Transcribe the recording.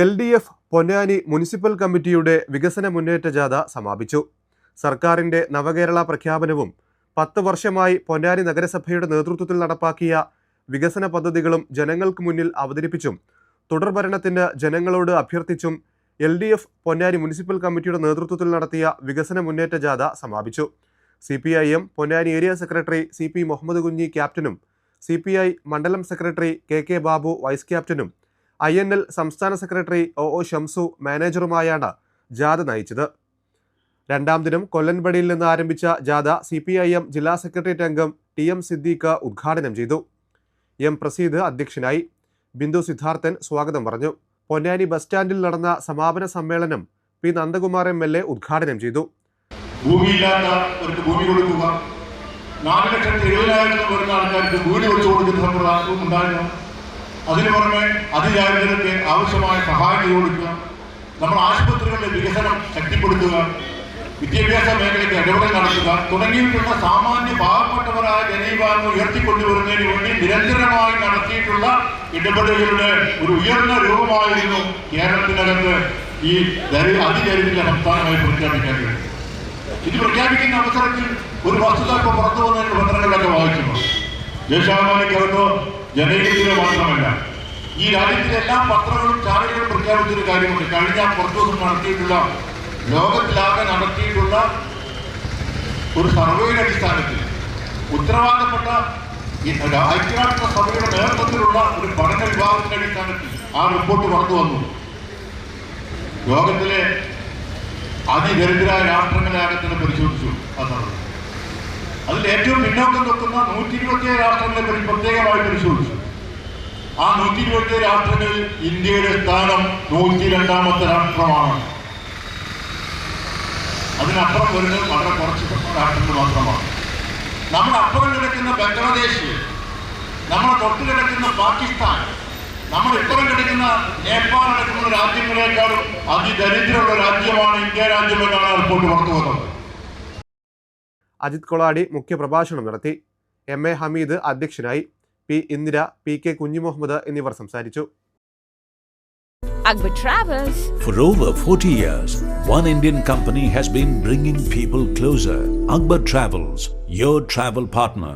L D F Ponnani municipal കമ്മിറ്റിയുടെ വികസന മുന്നേറ്റ ജാഥ സമാപിച്ചു. സർക്കാരിന്റെ നവകേരള പ്രഖ്യാപനവും പത്ത് വർഷമായി പൊന്നാനി നഗരസഭയുടെ നേതൃത്വത്തിൽ നടപ്പാക്കിയ വികസന പദ്ധതികളും ജനങ്ങൾക്ക് മുന്നിൽ അവതരിപ്പിച്ചും തുടർഭരണത്തിന് ജനങ്ങളോട് അഭ്യർത്ഥിച്ചും L D F Ponnani municipal കമ്മിറ്റിയുടെ നേതൃത്വത്തിൽ നടത്തിയ വികസന മുന്നേറ്റ ജാഥ സമാപിച്ചു. C P I M Ponnani area secretary C P Muhammad Kunhi ക്യാപ്റ്റനും സി പി ഐ മണ്ഡലം secretary K K Babu vice ക്യാപ്റ്റനും ഐ എൻ എൽ സംസ്ഥാന സെക്രട്ടറി ഒ ഒ ഷംസു മാനേജറുമായാണ് ജാഥ നയിച്ചത്. രണ്ടാം ദിനം കൊല്ലൻപടിയിൽ നിന്ന് ആരംഭിച്ച ജാഥ സി പി ഐ എം ജില്ലാ സെക്രട്ടേറിയറ്റ് അംഗം ടി എം സിദ്ദീഖ് ഉദ്ഘാടനം ചെയ്തു. എം പ്രസീദ് അധ്യക്ഷനായി. ബിന്ദു സിദ്ധാർത്ഥൻ സ്വാഗതം പറഞ്ഞു. പൊന്നാനി ബസ് സ്റ്റാൻഡിൽ നടന്ന സമാപന സമ്മേളനം P Nandakumar M L A ഉദ്ഘാടനം ചെയ്തു. ഭൂമിയില്ലാത്തവർക്ക് ഭൂമി കൊടുക്കുക. നാല് ലക്ഷത്തി എഴുപതിനായിരത്തിൽ വരുന്ന ആൾക്കാർക്ക് വീട് വെച്ചു കൊടുക്കുന്ന ഉണ്ടായിരുന്നു. അതിനു പുറമെ അതിദാരിദ്ര്യർക്ക് ആവശ്യമായ സഹായം ചെയ്തു കൊടുക്കുക നമ്മൾ ആശുപത്രികളുടെ വികസനം ശക്തിപ്പെടുത്തുക വിദ്യാഭ്യാസ മേഖലയ്ക്ക് ഇടപെടൽ നടത്തുക തുടങ്ങിയിട്ടുള്ള സാമാന്യ പാവപ്പെട്ടവരായ ജനവിഭാഗം ഉയർത്തിക്കൊണ്ടുവരുന്നതിന് വേണ്ടി നിരന്തരമായി നടത്തിയിട്ടുള്ള ഇടപെടലുകളുടെ ഒരു ഉയർന്ന രൂപമായിരുന്നു കേരളത്തിനകത്ത് ഈ ദരി അതിദരിദ്ര സംസ്ഥാനമായി പ്രഖ്യാപിക്കാൻ കഴിയും ഇത് പ്രഖ്യാപിക്കുന്ന അവസരത്തിൽ ഒരു വസ്തുത ഇപ്പോൾ പുറത്തു വന്നതിന് പത്രങ്ങളിലൊക്കെ വായിച്ചിട്ടുണ്ട്. ദേശാഭിമാനിക്കകത്തോ ജനഹിതത്തിലോ മാത്രമല്ല ഈ രാജ്യത്തിലെ എല്ലാ പത്രങ്ങളും ചാനലുകളും പ്രഖ്യാപിച്ചൊരു കാര്യമുണ്ട്. കഴിഞ്ഞ കുറച്ചു ദിവസം നടത്തിയിട്ടുള്ള ലോകത്തിലാകെ നടത്തിയിട്ടുള്ള ഒരു സർവേയുടെ അടിസ്ഥാനത്തിൽ ഉത്തരവാദപ്പെട്ട ഐക്യരാഷ്ട്ര സഭയുടെ നേതൃത്വത്തിലുള്ള ഒരു പഠന വിഭാഗത്തിന്റെ അടിസ്ഥാനത്തിൽ ആ റിപ്പോർട്ട് പുറത്തു വന്നു. ലോകത്തിലെ അതിദരിദ്രായ രാഷ്ട്രങ്ങളെ തന്നെ പരിശോധിച്ചു ആ അതിൽ ഏറ്റവും പിന്നോക്കം നിൽക്കുന്ന നൂറ്റി ഇരുപത്തിയേഴ് രാഷ്ട്രങ്ങളെ പ്രത്യേകമായി പരിശോധിച്ചു. ആ നൂറ്റി ഇരുപത്തിയേഴ് രാഷ്ട്രങ്ങളിൽ ഇന്ത്യയുടെ സ്ഥാനം നൂറ്റി രണ്ടാമത്തെ രാഷ്ട്രമാണ്. അതിനപ്പുറം വരുന്നത് വളരെ കുറച്ച് രാഷ്ട്രങ്ങൾ മാത്രമാണ്. നമ്മൾ അപ്പുറം കിടക്കുന്ന ബംഗ്ലാദേശ് നമ്മളെ തൊട്ട് കിടക്കുന്ന പാകിസ്ഥാൻ നമ്മൾ ഇപ്പുറം കിടക്കുന്ന നേപ്പാൾ അടക്കമുള്ള രാജ്യങ്ങളെക്കാളും അതിദരിദ്രമുള്ള രാജ്യമാണ് ഇന്ത്യ രാജ്യമെന്നാണ് റിപ്പോർട്ട് പുറത്തു വന്നത്. അജിത് കൊളാടി മുഖ്യപ്രഭാഷണം നടത്തി. എം എ ഹമീദ് അധ്യക്ഷനായി. P Indira P K Kunhimuhammad എന്നിവർ സംസാരിച്ചു Akbar Travels. For over 40 years, one Indian company has been bringing people closer. Akbar Travels, your travel partner.